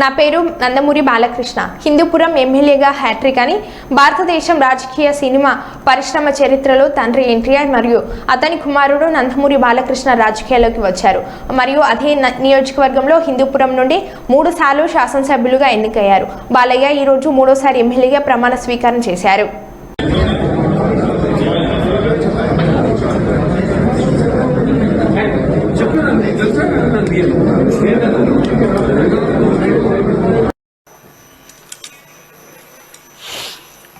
నా పేరు నందమూరి బాలకృష్ణ. హిందూపురం ఎమ్మెల్యేగా హ్యాట్రిక్ అని భారతదేశం రాజకీయ సినిమా పరిశ్రమ చరిత్రలో తండ్రి ఎన్టీఆర్ మరియు అతని కుమారుడు నందమూరి బాలకృష్ణ రాజకీయాల్లోకి వచ్చారు. మరియు అదే నియోజకవర్గంలో హిందూపురం నుండి మూడు సార్లు శాసనసభ్యులుగా ఎన్నికయ్యారు. బాలయ్య ఈ రోజు మూడోసారి ఎమ్మెల్యేగా ప్రమాణ స్వీకారం చేశారు.